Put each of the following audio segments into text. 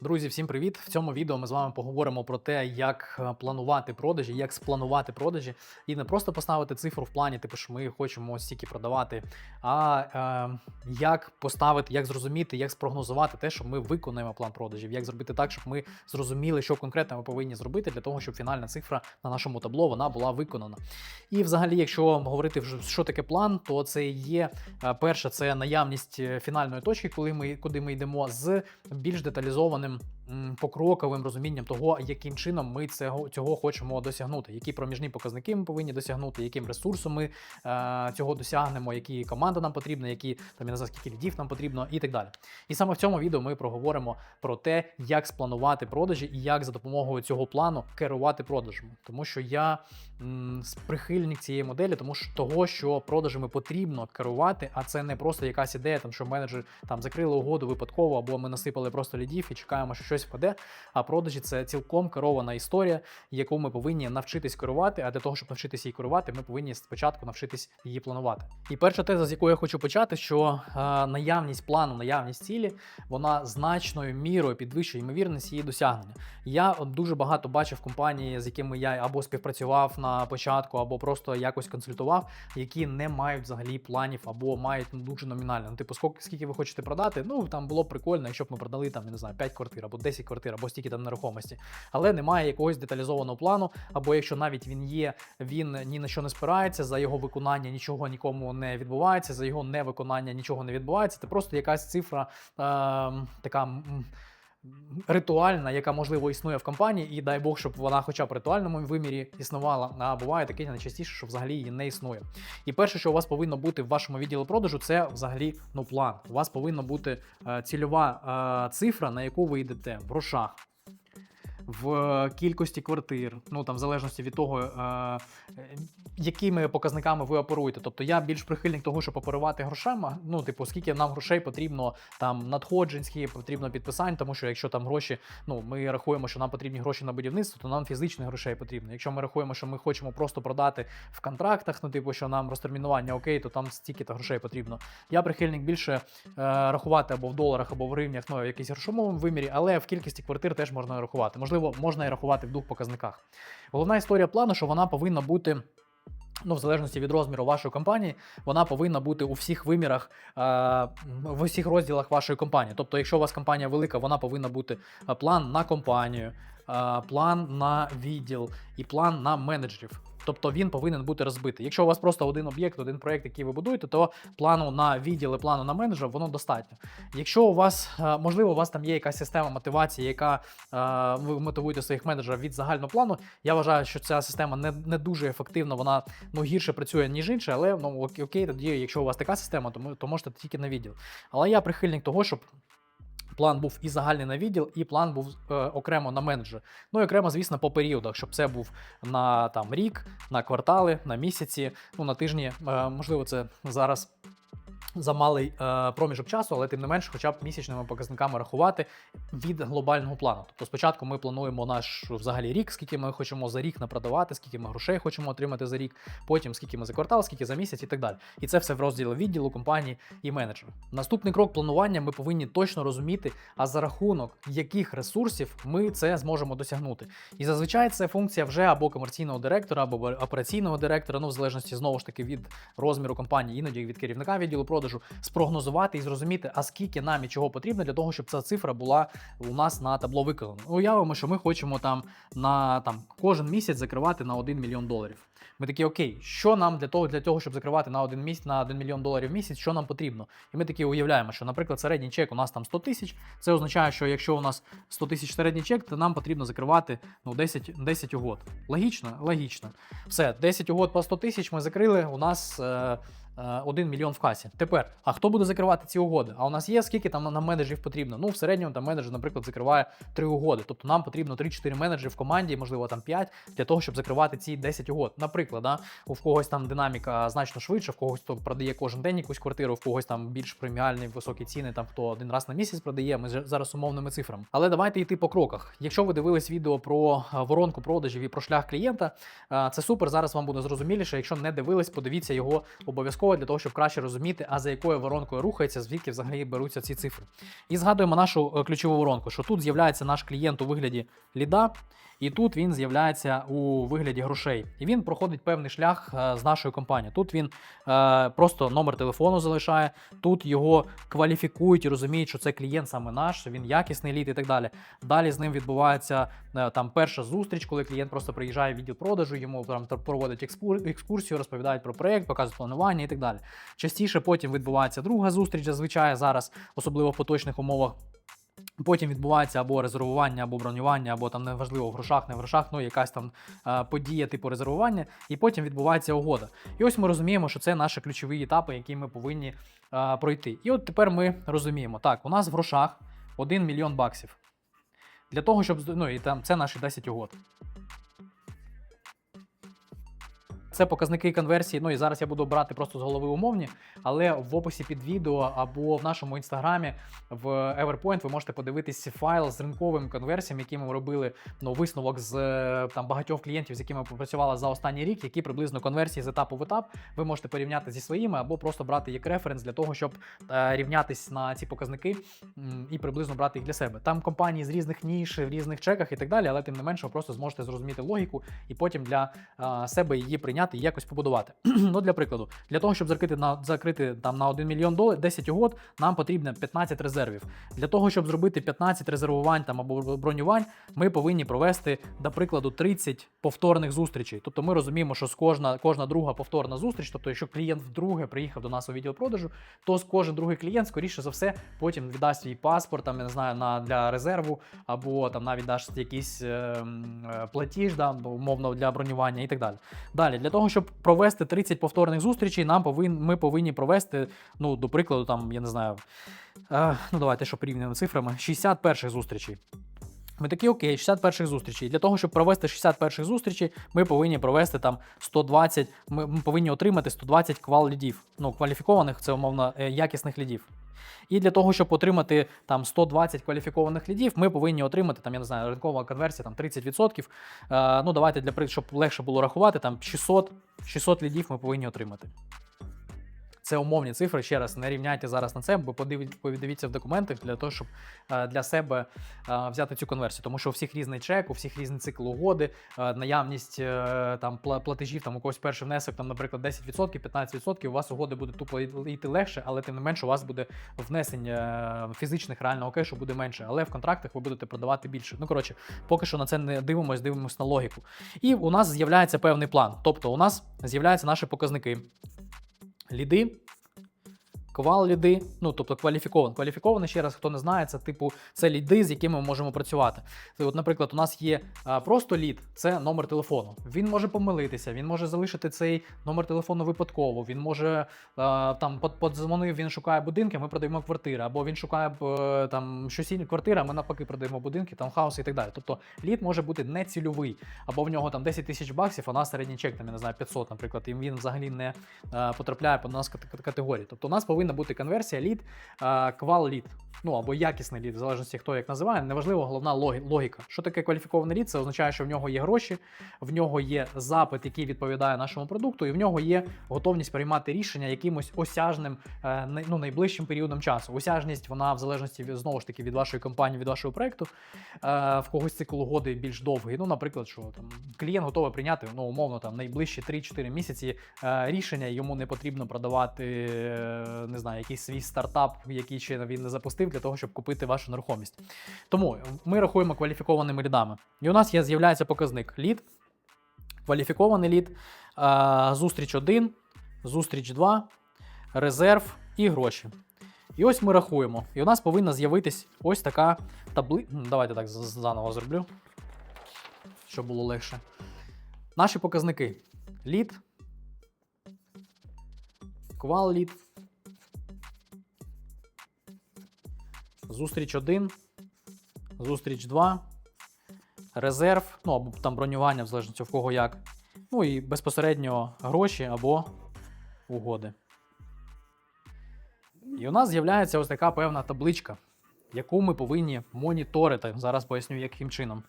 Друзі, всім привіт! В цьому відео ми з вами поговоримо про те, як е, планувати продажі, як спланувати продажі, і не просто поставити цифру в плані, типу, що ми хочемо стільки продавати, а е, як поставити, як зрозуміти, як спрогнозувати те, що ми виконаємо план продажів, як зробити так, щоб ми зрозуміли, що конкретно ми повинні зробити для того, щоб фінальна цифра на нашому табло вона була виконана. І взагалі, якщо говорити, що таке план, то це є е, перше, це наявність е, фінальної точки, коли ми куди ми йдемо з більш деталізованим м, покроковим розумінням того, яким чином ми цього, цього хочемо досягнути, які проміжні показники ми повинні досягнути, яким ресурсом ми е, цього досягнемо, які команда нам потрібна, які там я не знаю, скільки лідів нам потрібно, і так далі. І саме в цьому відео ми проговоримо про те, як спланувати продажі і як за допомогою цього плану керувати продажами. Тому що я м, прихильник цієї моделі, тому що того, що продажами потрібно керувати, а це не просто якась ідея, там що менеджер там закрили угоду випадково, або ми насипали просто лідів і чекаємо, що щось впаде. А продажі це цілком керована історія, яку ми повинні навчитись керувати. А для того, щоб навчитися її керувати, ми повинні спочатку навчитись її планувати. І перша теза, з якої я хочу почати, що е, наявність плану, наявність цілі, вона значною мірою підвищує ймовірність її досягнення. Я дуже багато бачив компанії, з якими я або співпрацював на початку, або просто якось консультував, які не мають взагалі планів, або мають ну, дуже номінально. Ну, типу, скільки, скільки ви хочете продати? Ну там було б прикольно, якщо б ми продали там, я не знаю, 5 квартир, або 10 квартир, або стільки там нерухомості. Але немає якогось деталізованого плану, або якщо навіть він є, він ні на що не спирається, за його виконання нічого нікому не відбувається, за його невиконання нічого не відбувається. Це просто якась цифра е, така. Ритуальна, яка можливо існує в компанії, і дай Бог, щоб вона, хоча б в ритуальному вимірі існувала. А буває таке найчастіше, що взагалі її не існує. І перше, що у вас повинно бути в вашому відділі продажу, це взагалі ну план. У вас повинна бути е, цільова е, цифра, на яку ви йдете в грошах. В кількості квартир, ну там в залежності від того, е, е, якими показниками ви оперуєте. Тобто я більш прихильник того, щоб оперувати грошима. Ну, типу, скільки нам грошей потрібно там надходжень, скільки потрібно підписань, тому що якщо там гроші, ну ми рахуємо, що нам потрібні гроші на будівництво, то нам фізичних грошей потрібно. Якщо ми рахуємо, що ми хочемо просто продати в контрактах, ну типу, що нам розтермінування окей, то там стільки-то грошей потрібно. Я прихильник більше е, рахувати або в доларах, або в гривнях, ну в якійсь грошовому вимірі, але в кількості квартир теж можна рахувати. Можливо, можна і рахувати в двох показниках. Головна історія плану, що вона повинна бути. Ну, в залежності від розміру вашої компанії, вона повинна бути у всіх вимірах, е, в усіх розділах вашої компанії. Тобто, якщо у вас компанія велика, вона повинна бути е, план на компанію, е, план на відділ і план на менеджерів. Тобто він повинен бути розбитий. Якщо у вас просто один об'єкт, один проєкт, який ви будуєте, то плану на відділ і плану на менеджера воно достатньо. Якщо у вас, е, можливо, у вас там є якась система мотивації, яка е, ви мотивуєте своїх менеджерів від загального плану, я вважаю, що ця система не, не дуже ефективна, вона ну, гірше працює, ніж інше, але ну окей, тоді, якщо у вас така система, то, то можете тільки на відділ. Але я прихильник того, щоб. План був і загальний на відділ, і план був е, окремо на менеджер. Ну і окремо, звісно, по періодах, щоб це був на там рік, на квартали, на місяці, ну на тижні. Е, можливо, це зараз замалий е, проміжок часу, але тим не менш, хоча б місячними показниками рахувати від глобального плану. Тобто спочатку ми плануємо наш взагалі рік, скільки ми хочемо за рік напродавати, скільки ми грошей хочемо отримати за рік, потім скільки ми за квартал, скільки за місяць і так далі. І це все в розділі відділу, компанії і менеджера. Наступний крок планування ми повинні точно розуміти, а за рахунок яких ресурсів ми це зможемо досягнути. І зазвичай це функція вже або комерційного директора, або операційного директора, ну в залежності знову ж таки від розміру компанії, іноді від керівника відділу продажу, спрогнозувати і зрозуміти, а скільки нам і чого потрібно для того, щоб ця цифра була у нас на табло виконана. Уявимо, що ми хочемо там на там кожен місяць закривати на 1 мільйон доларів. Ми такі, окей, що нам для того, для того, щоб закривати на 1 місяць на 1 мільйон доларів в місяць, що нам потрібно? І ми такі уявляємо, що, наприклад, середній чек у нас там 100 тисяч. Це означає, що якщо у нас 100 тисяч середній чек, то нам потрібно закривати ну, 10, 10 угод. Логічно? Логічно. Все, 10 угод по 100 тисяч ми закрили. У нас. Е, 1 мільйон в касі. Тепер, а хто буде закривати ці угоди? А у нас є скільки там на менеджерів потрібно? Ну, в середньому там менеджер, наприклад, закриває 3 угоди. Тобто нам потрібно 3-4 менеджери в команді, можливо, там 5, для того, щоб закривати ці 10 угод. Наприклад, да, у когось там динаміка значно швидше, в когось хто продає кожен день якусь квартиру, в когось там більш преміальні високі ціни, там хто один раз на місяць продає. Ми зараз умовними цифрами. Але давайте йти по кроках. Якщо ви дивились відео про е, воронку продажів і про шлях клієнта, е, це супер. Зараз вам буде зрозуміліше. Якщо не дивились, подивіться його обов'язково. Обов'язково для того, щоб краще розуміти, а за якою воронкою рухається, звідки взагалі беруться ці цифри. І згадуємо нашу е, ключову воронку, що тут з'являється наш клієнт у вигляді ліда, і тут він з'являється у вигляді грошей. І він проходить певний шлях е, з нашою компанією. Тут він е, просто номер телефону залишає, тут його кваліфікують і розуміють, що це клієнт саме наш, він якісний лід і так далі. Далі з ним відбувається е, там перша зустріч, коли клієнт просто приїжджає в відділ продажу, йому там проводять екскурсію, розповідають про проект, показують планування і так далі. Частіше потім відбувається друга зустріч, зазвичай зараз, особливо в поточних умовах. Потім відбувається або резервування, або бронювання, або там неважливо в грошах, не в грошах, ну якась там е, подія типу резервування, і потім відбувається угода. І ось ми розуміємо, що це наші ключові етапи, які ми повинні е, пройти. І от тепер ми розуміємо, так, у нас в грошах 1 мільйон баксів. Для того, щоб ну і там це наші 10 угод. Це показники конверсії. Ну і зараз я буду брати просто з голови умовні, але в описі під відео або в нашому інстаграмі в Everpoint ви можете подивитися файл з ринковими конверсіями, які ми робили ну, висновок з е, там багатьох клієнтів, з якими ми попрацювали за останній рік, які приблизно конверсії з етапу в етап. Ви можете порівняти зі своїми або просто брати як референс для того, щоб е, рівнятись на ці показники і приблизно брати їх для себе. Там компанії з різних ніж, в різних чеках і так далі, але тим не менше ви просто зможете зрозуміти логіку і потім для себе її прийняти і якось побудувати. ну, для прикладу, для того, щоб закрити на закрити там на 1 мільйон доларів 10 угод, нам потрібно 15 резервів. Для того, щоб зробити 15 резервувань там або бронювань, ми повинні провести, до прикладу, 30 повторних зустрічей. Тобто ми розуміємо, що з кожна, кожна друга повторна зустріч, тобто, якщо клієнт вдруге приїхав до нас у відділ продажу, то кожен другий клієнт, скоріше за все, потім віддасть свій паспорт, там я не знаю, на для резерву, або там навіть дасть якийсь е, е, платіж, да, умовно для бронювання і так далі. Далі, для того, щоб провести 30 повторних зустрічей, нам повин, ми повинні провести, ну, до прикладу, там, я не знаю, е, ну давайте, щоб порівняно цифрами, 60 перших зустрічей. Ми такі, окей, 60 перших зустрічей. Для того, щоб провести 60 перших зустрічей, ми повинні провести там 120, ми, ми повинні отримати 120 квал лідів. Ну, кваліфікованих, це умовно е, якісних лідів. І для того, щоб отримати там 120 кваліфікованих лідів, ми повинні отримати там, я не знаю, ринкова конверсія там 30%. Е, ну, давайте для щоб легше було рахувати, там 600, 600 лідів ми повинні отримати. Це умовні цифри. Ще раз не рівняйте зараз на це, бо подиві- подивіться в документах для того, щоб е, для себе е, взяти цю конверсію. Тому що у всіх різний чек, у всіх різний цикл угоди, е, наявність там платежів, там у когось перший внесок, там, наприклад, 10%, 15%, у вас угоди буде тупо йти легше, але тим не менше у вас буде внесення фізичних реального кешу буде менше. Але в контрактах ви будете продавати більше. Ну коротше, поки що на це не дивимось, дивимось на логіку. І у нас з'являється певний план. Тобто, у нас з'являються наші показники ліди. Квал ліди, ну тобто кваліфікований. Кваліфікований, ще раз, хто не знає, це типу це ліди, з якими ми можемо працювати. От, наприклад, у нас є а, просто лід, це номер телефону. Він може помилитися, він може залишити цей номер телефону випадково. Він може а, там подзвонив, він шукає будинки, ми продаємо квартири, або він шукає е, там щось інше квартира, ми навпаки продаємо будинки, там хаоси і так далі. Тобто лід може бути нецільовий, або в нього там 10 тисяч баксів, а у нас середній чек, там я не знаю, 500, наприклад, і він взагалі не е, потрапляє по нас категорії. Тобто у нас повинна бути конверсія лід, е, квал лід, ну або якісний лід, в залежності хто як називає. Неважливо, головна логі- логіка. Що таке кваліфікований лід? Це означає, що в нього є гроші, в нього є запит, який відповідає нашому продукту, і в нього є готовність приймати рішення якимось осяжним, е, ну, найближчим періодом часу. Осяжність, вона в залежності знову ж таки від вашої компанії, від вашого проекту. Е, в когось цикл угоди більш довгий. Ну, наприклад, що там клієнт готовий прийняти ну, умовно там найближчі 3-4 місяці е, рішення. Йому не потрібно продавати не знаю, якийсь свій стартап, який ще він не запустив, для того, щоб купити вашу нерухомість. Тому ми рахуємо кваліфікованими лідами. І у нас є з'являється показник лід, кваліфікований лід, е, зустріч 1, зустріч 2, резерв і гроші. І ось ми рахуємо. І у нас повинна з'явитись ось така табли... М, Давайте так заново зроблю, щоб було легше. Наші показники: лід, квал лід, зустріч 1, зустріч 2, резерв, ну або там бронювання, в залежності в кого як. Ну і безпосередньо гроші або угоди. І у нас з'являється ось така певна табличка, яку ми повинні моніторити. Зараз поясню, яким чином.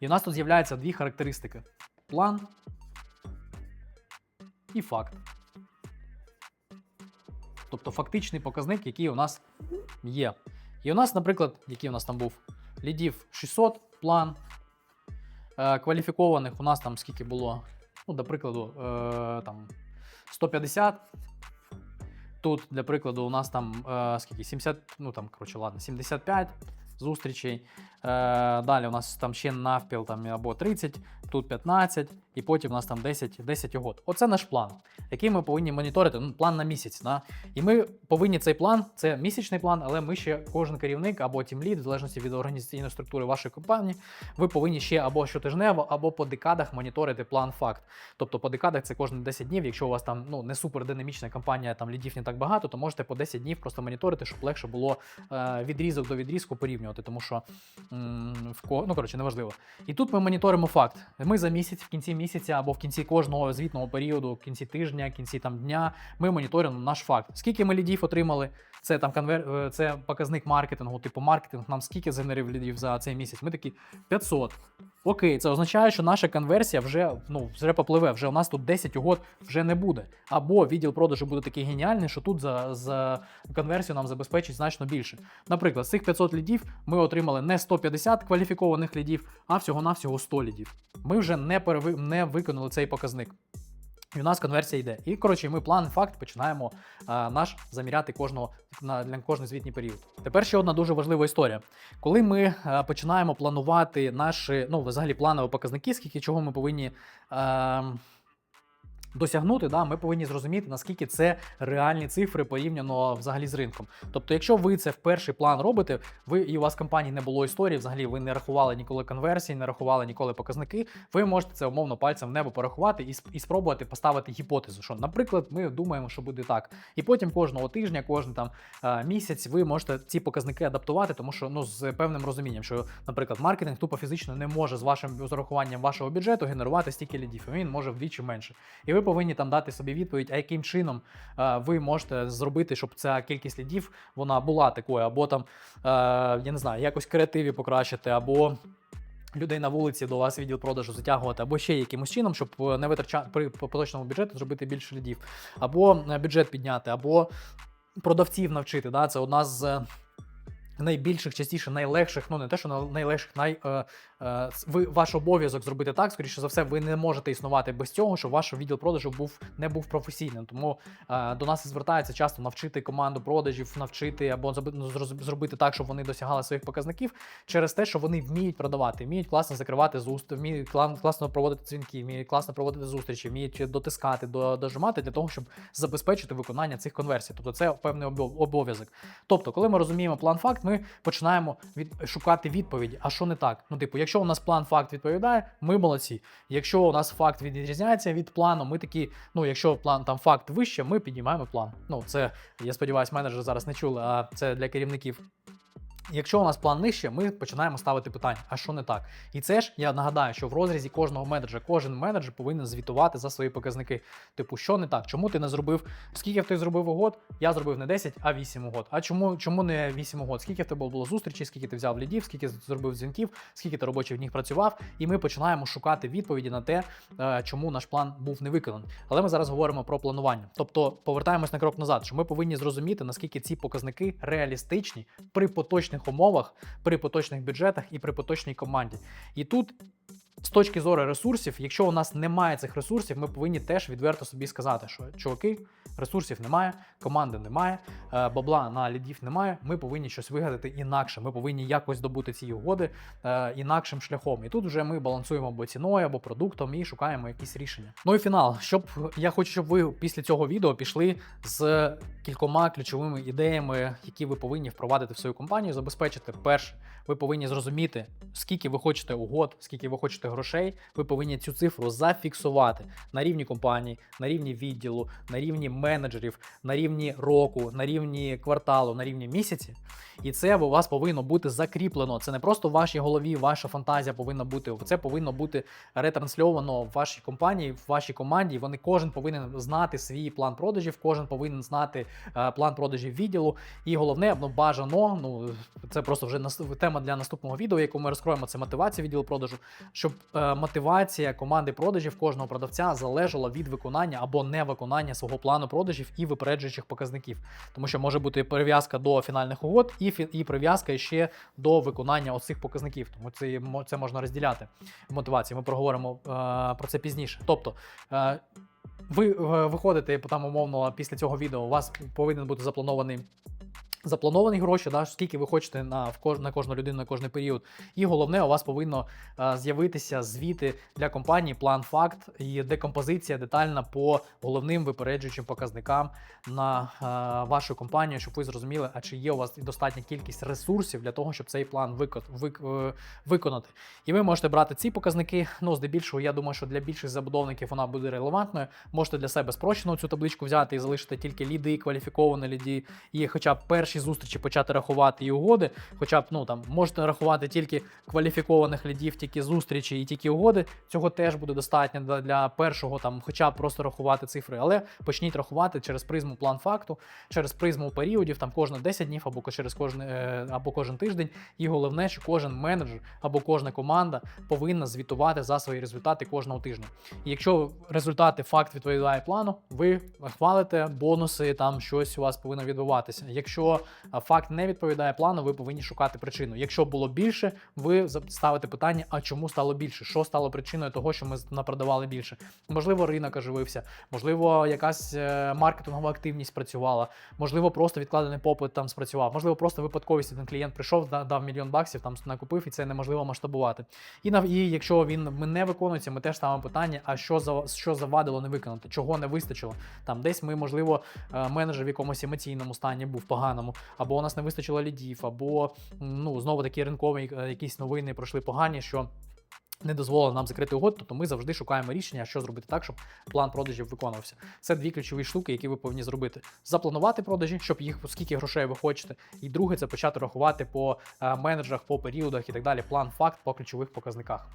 І у нас тут з'являються дві характеристики: план і факт. Тобто фактичний показник, який у нас є. І у нас, наприклад, який у нас там був лідів 600 план. Е, кваліфікованих у нас там скільки було, ну, до прикладу, е, там 150. Тут, для прикладу, у нас там е, скільки? 70, ну там, коротше, ладно, 75 зустрічей. Далі у нас там ще навпіл там, або 30, тут 15, і потім у нас там 10, 10 угод. Оце наш план, який ми повинні моніторити. Ну, план на місяць. Да? І ми повинні цей план, це місячний план, але ми ще кожен керівник або тімлід, в залежності від організаційної структури вашої компанії, ви повинні ще або щотижнево, або по декадах моніторити план факт. Тобто по декадах це кожні 10 днів. Якщо у вас там ну не супер динамічна кампанія, там лідів не так багато, то можете по 10 днів просто моніторити, щоб легше було е, відрізок до відрізку порівнювати, тому що м, в ко... ну коротше, неважливо. І тут ми моніторимо факт. Ми за місяць, в кінці місяця або в кінці кожного звітного періоду, в кінці тижня, в кінці там дня, ми моніторимо наш факт. Скільки ми лідів отримали? Це там конвер... е, це показник маркетингу, типу маркетинг. Нам скільки згенерив лідів за цей місяць? Ми такі 500. Окей, це означає, що наша конверсія вже ну вже попливе. Вже у нас тут 10 угод вже не буде. Або відділ продажу буде такий геніальний, що тут за, за конверсію нам забезпечить значно більше. Наприклад, з цих 500 лідів ми отримали не 150 кваліфікованих лідів, а всього-навсього 100 лідів. Ми вже не переви... не виконали цей показник. І у нас конверсія йде. І коротше, ми план факт починаємо а, наш заміряти кожного на для кожний звітній період. Тепер ще одна дуже важлива історія. Коли ми а, починаємо планувати наші, ну взагалі планові показники, скільки чого ми повинні. А, Досягнути, да, ми повинні зрозуміти, наскільки це реальні цифри порівняно взагалі з ринком. Тобто, якщо ви це в перший план робите, ви і у вас в компанії не було історії, взагалі ви не рахували ніколи конверсії, не рахували ніколи показники, ви можете це умовно пальцем в небо порахувати і, і спробувати поставити гіпотезу. Що, наприклад, ми думаємо, що буде так. І потім кожного тижня, кожен там е, місяць, ви можете ці показники адаптувати, тому що ну з певним розумінням, що, наприклад, маркетинг тупо фізично не може з вашим з урахуванням вашого бюджету генерувати стільки лідів. Він може вдвічі менше. І ви повинні там дати собі відповідь, а яким чином е, ви можете зробити, щоб ця кількість лідів вона була такою, або там е, я не знаю, якось креативі покращити, або. Людей на вулиці до вас відділ продажу затягувати, або ще якимось чином, щоб е, не витрачати при поточному бюджету зробити більше лідів, або бюджет підняти, або продавців навчити. Да? Це одна з найбільших, частіше найлегших, ну не те, що найлегших, най, е, ви, ваш обов'язок зробити так, скоріше за все, ви не можете існувати без цього, щоб ваш відділ продажу був не був професійним. Тому е, до нас і звертається часто навчити команду продажів, навчити або ну, зробити так, щоб вони досягали своїх показників через те, що вони вміють продавати, вміють класно закривати зуст, вміють класно проводити дзвінки, вміють класно проводити зустрічі, вміють дотискати, дожимати для того, щоб забезпечити виконання цих конверсій. Тобто це певний обов'язок. Тобто, коли ми розуміємо план факт, ми починаємо від, шукати відповіді. А що не так? Ну, типу, якщо у нас план факт відповідає, ми молодці. Якщо у нас факт відрізняється від плану, ми такі, ну якщо план там факт вище, ми піднімаємо план. Ну, це я сподіваюся, менеджери зараз не чули, а це для керівників. Якщо у нас план нижче, ми починаємо ставити питання, а що не так? І це ж я нагадаю, що в розрізі кожного менеджера, кожен менеджер повинен звітувати за свої показники. Типу, що не так? Чому ти не зробив? Скільки ти зробив угод? Я зробив не 10, а 8 угод. А чому, чому не 8 угод? Скільки в тебе було зустрічей, скільки ти взяв лідів, скільки зробив дзвінків, скільки ти робочих днів працював? І ми починаємо шукати відповіді на те, е, чому наш план був не виконаний. Але ми зараз говоримо про планування. Тобто повертаємось на крок назад, що ми повинні зрозуміти, наскільки ці показники реалістичні при поточних умовах, при поточних бюджетах і при поточній команді. І тут. З точки зору ресурсів, якщо у нас немає цих ресурсів, ми повинні теж відверто собі сказати, що чуваки, ресурсів немає, команди немає, е, бабла на лідів немає. Ми повинні щось вигадати інакше. Ми повинні якось добути ці угоди е, інакшим шляхом. І тут вже ми балансуємо або ціною, або продуктом і шукаємо якісь рішення. Ну і фінал. Щоб я хочу, щоб ви після цього відео пішли з кількома ключовими ідеями, які ви повинні впровадити в свою компанію, забезпечити перше. Ви повинні зрозуміти, скільки ви хочете угод, скільки ви хочете грошей. Ви повинні цю цифру зафіксувати на рівні компанії, на рівні відділу, на рівні менеджерів, на рівні року, на рівні кварталу, на рівні місяці. І це у вас повинно бути закріплено. Це не просто в вашій голові, ваша фантазія повинна бути. Це повинно бути ретрансльовано в вашій компанії, в вашій команді. Вони кожен повинен знати свій план продажів, кожен повинен знати е, план продажів відділу. І головне, ну бажано. Ну це просто вже тема для наступного відео, яку ми розкроємо. Це мотивація відділу продажу, щоб мотивація команди продажів кожного продавця залежала від виконання або невиконання свого плану продажів і випереджуючих показників. Тому що може бути прив'язка до фінальних угод і, і прив'язка ще до виконання оцих показників. Тому це, це можна розділяти в мотивації. Ми проговоримо е, про це пізніше. Тобто. Е, ви е, виходите там умовно після цього відео, у вас повинен бути запланований. Заплановані гроші, да, скільки ви хочете на, в кож, на кожну людину на кожний період. І головне, у вас повинно е, з'явитися звіти для компанії, план факт і декомпозиція детальна по головним випереджуючим показникам на е, вашу компанію, щоб ви зрозуміли, а чи є у вас достатня кількість ресурсів для того, щоб цей план вико, вик, е, виконати. І ви можете брати ці показники. Ну, здебільшого, я думаю, що для більших забудовників вона буде релевантною. Можете для себе спрощено цю табличку взяти і залишити тільки ліди, кваліфіковані ліди, і хоча б перші зустрічі почати рахувати і угоди. Хоча б ну там можете рахувати тільки кваліфікованих лідів, тільки зустрічі і тільки угоди. Цього теж буде достатньо для, першого, там, хоча б просто рахувати цифри, але почніть рахувати через призму план факту, через призму періодів, там кожні 10 днів або через кожен або кожен тиждень. І головне, що кожен менеджер або кожна команда повинна звітувати за свої результати кожного тижня. І якщо результати факт відповідає плану, ви хвалите бонуси, там щось у вас повинно відбуватися. Якщо факт не відповідає плану, ви повинні шукати причину. Якщо було більше, ви ставите питання: а чому стало більше? Що стало причиною того, що ми напродавали більше? Можливо, ринок оживився, можливо, якась е, маркетингова активність працювала, можливо, просто відкладений попит там спрацював, можливо, просто випадковість один клієнт прийшов, дав мільйон баксів, там накупив, і це неможливо масштабувати. І і якщо він не виконується, ми теж ставимо питання: а що за що завадило не виконати, чого не вистачило? Там десь ми, можливо, е, менеджер в якомусь емоційному стані був поганому, або у нас не вистачило лідів, або ну знову такі ринкові е, якісь новини пройшли погані, що. Не дозволило нам закрити угоду, тобто ми завжди шукаємо рішення, що зробити так, щоб план продажів виконувався. Це дві ключові штуки, які ви повинні зробити: запланувати продажі, щоб їх скільки грошей ви хочете. І друге, це почати рахувати по е, менеджерах, по періодах і так далі. План факт по ключових показниках.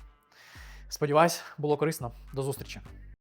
Сподіваюсь, було корисно. До зустрічі.